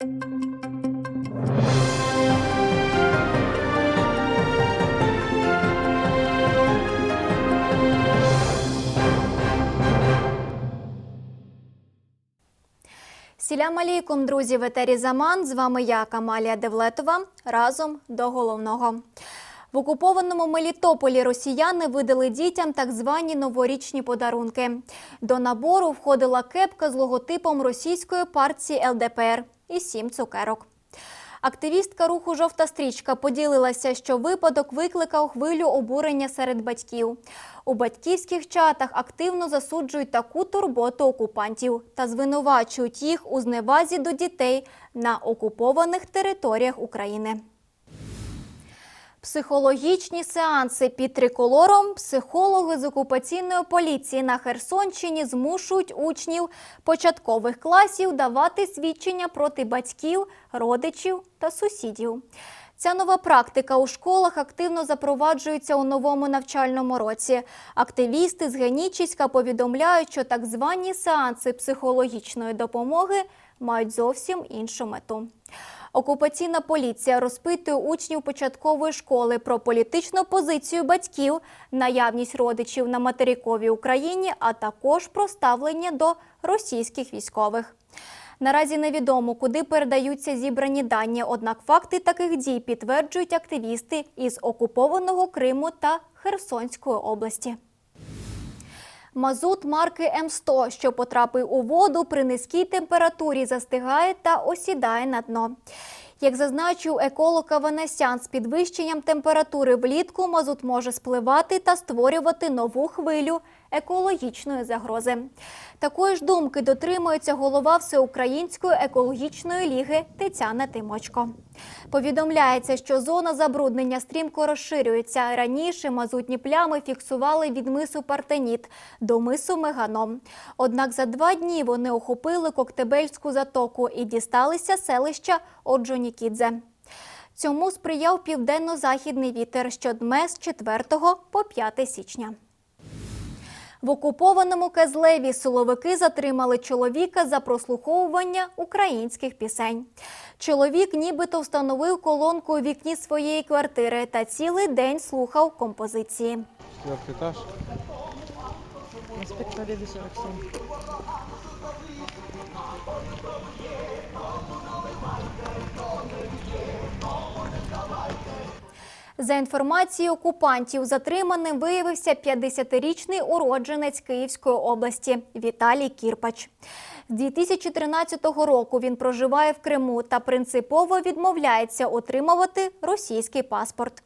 Сілям алейкум, друзі, в етері Заман. З вами я, Камалія Девлетова. Разом до головного. В окупованому Мелітополі росіяни видали дітям так звані новорічні подарунки. До набору входила кепка з логотипом російської партії ЛДПР і сім цукерок. Активістка руху Жовта стрічка поділилася, що випадок викликав хвилю обурення серед батьків. У батьківських чатах активно засуджують таку турботу окупантів та звинувачують їх у зневазі до дітей на окупованих територіях України. Психологічні сеанси під триколором психологи з окупаційної поліції на Херсонщині змушують учнів початкових класів давати свідчення проти батьків, родичів та сусідів. Ця нова практика у школах активно запроваджується у новому навчальному році. Активісти з Генічіська повідомляють, що так звані сеанси психологічної допомоги мають зовсім іншу мету. Окупаційна поліція розпитує учнів початкової школи про політичну позицію батьків, наявність родичів на материковій Україні, а також про ставлення до російських військових. Наразі невідомо, куди передаються зібрані дані, однак факти таких дій підтверджують активісти із окупованого Криму та Херсонської області. Мазут марки М100, що потрапив у воду при низькій температурі, застигає та осідає на дно. Як зазначив еколог Аванесян, з підвищенням температури влітку мазут може спливати та створювати нову хвилю екологічної загрози. Такої ж думки дотримується голова Всеукраїнської екологічної ліги Тетяна Тимочко. Повідомляється, що зона забруднення стрімко розширюється. Раніше мазутні плями фіксували від мису Партеніт до мису Меганом. Однак за два дні вони охопили Коктебельську затоку і дісталися селища Оджонікідзе. Цьому сприяв південно-західний вітер, що дме з 4 по 5 січня. В окупованому Кезлеві силовики затримали чоловіка за прослуховування українських пісень. Чоловік нібито встановив колонку у вікні своєї квартири та цілий день слухав композиції. Четвертый этаж. Проспект Победы 47. За інформацією окупантів, затриманим виявився 50-річний уродженець Київської області Віталій Кірпач. З 2013 року він проживає в Криму та принципово відмовляється отримувати російський паспорт.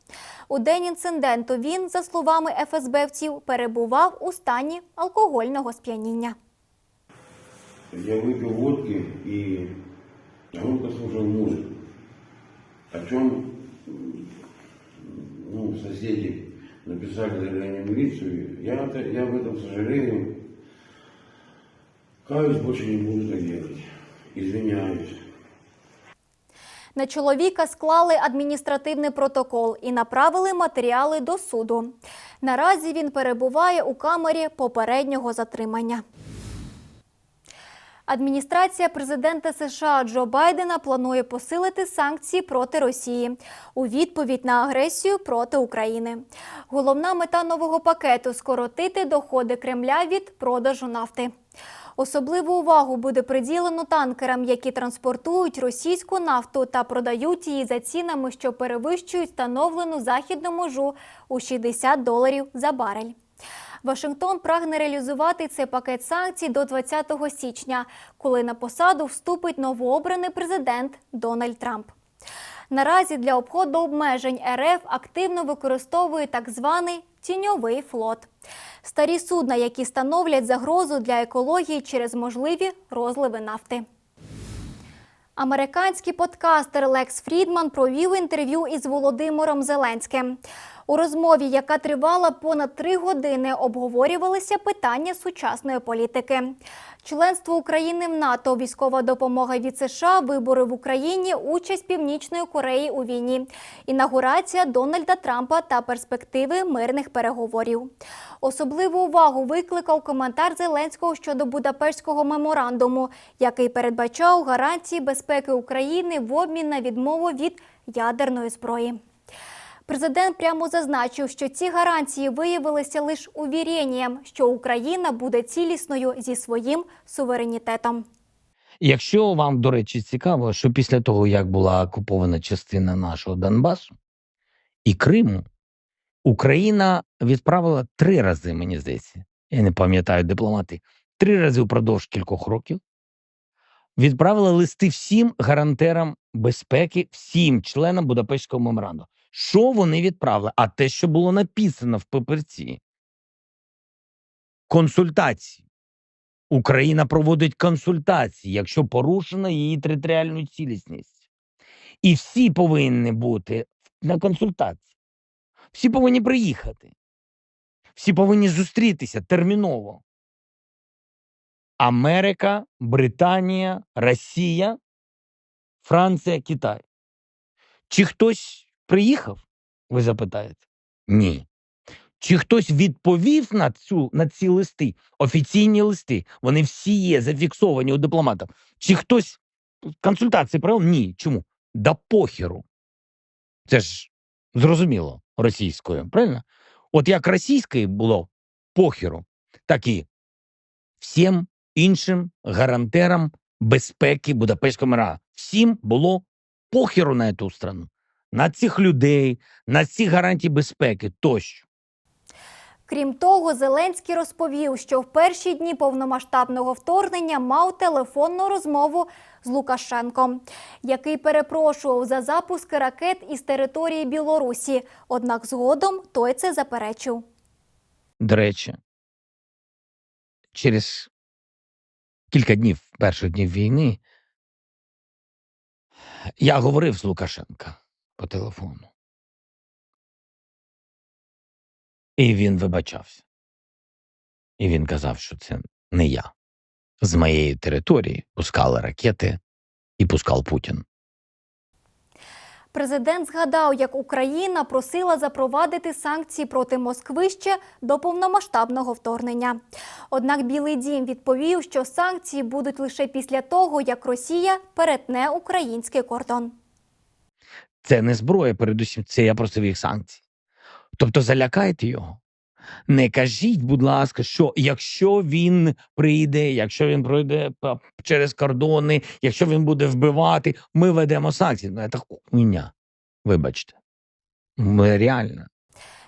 У день інциденту він, за словами ФСБівців, перебував у стані алкогольного сп'яніння. Я выпил водки и громко слушал музыку. О чем соседи написали заявление в милицию. Я, я об этом сожалею. Каюсь, больше не буду так делать. Извиняюсь. На чоловіка склали адміністративний протокол і направили матеріали до суду. Наразі він перебуває у камері попереднього затримання. Адміністрація президента США Джо Байдена планує посилити санкції проти Росії у відповідь на агресію проти України. Головна мета нового пакету скоротити доходи Кремля від продажу нафти. Особливу увагу буде приділено танкерам, які транспортують російську нафту та продають її за цінами, що перевищують встановлену західну межу у 60 доларів за барель. Вашингтон прагне реалізувати цей пакет санкцій до 20 січня, коли на посаду вступить новообраний президент Дональд Трамп. Наразі для обходу обмежень РФ активно використовує так званий тіньовий флот. Старі судна, які становлять загрозу для екології через можливі розливи нафти. Американський подкастер Лекс Фрідман провів інтерв'ю із Володимиром Зеленським. У розмові, яка тривала понад три години, обговорювалися питання сучасної політики. Членство України в НАТО, військова допомога від США, вибори в Україні, участь Північної Кореї у війні, інаугурація Дональда Трампа та перспективи мирних переговорів. Особливу увагу викликав коментар Зеленського щодо Будапештського меморандуму, який передбачав гарантії безпеки України в обмін на відмову від ядерної зброї. Президент прямо зазначив, що ці гарантії виявилися лише увіренням, що Україна буде цілісною зі своїм суверенітетом. Якщо вам, до речі, цікаво, що після того, як була окупована частина нашого Донбасу і Криму, Україна відправила три рази, мені здається, я не пам'ятаю дипломати, три рази впродовж кількох років. Відправила листи всім гарантерам безпеки, всім членам Будапештського меморандуму. Що вони відправили? А те, що було написано в паперці. Консультації. Україна проводить консультації, якщо порушена її територіальну цілісність. І всі повинні бути на консультації. Всі повинні приїхати. Всі повинні зустрітися терміново. Америка, Британія, Росія, Франція, Китай. Чи хтось приїхав? Ви запитаєте? Ні. Чи хтось відповів на цю на ці листи, офіційні листи? Вони всі є зафіксовані у дипломатів. Чи хтось консультації провів? Ні. Чому? Да похеру. Це ж зрозуміло російською, правильно? От як російською було похеру, так і всім іншим гарантерам безпеки Будапештського мира. Всім було похеру на цю страну, на цих людей, на ці гарантії безпеки тощо. Крім того, Зеленський розповів, що в перші дні повномасштабного вторгнення мав телефонну розмову з Лукашенком, який перепрошував за запуски ракет із території Білорусі. Однак згодом той це заперечив. До речі, через кілька днів, перших днів війни, я говорив з Лукашенка по телефону. І він вибачався. І він казав, що це не я. З моєї території пускали ракети і пускав Путін. Президент згадав, як Україна просила запровадити санкції проти Москви ще до повномасштабного вторгнення. Однак Білий Дім відповів, що санкції будуть лише після того, як Росія перетне український кордон. Це не зброя, передусім, це я просив їх санкцій. Тобто залякайте його. Не кажіть, будь ласка, що якщо він прийде, якщо він пройде через кордони, якщо він буде вбивати, ми ведемо санкції. Ну, це хуйня. Вибачте. Реально.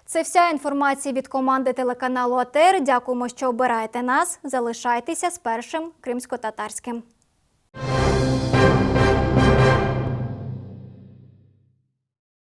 Це вся інформація від команди телеканалу АТР. Дякуємо, що обираєте нас. Залишайтеся з першим кримсько-татарським.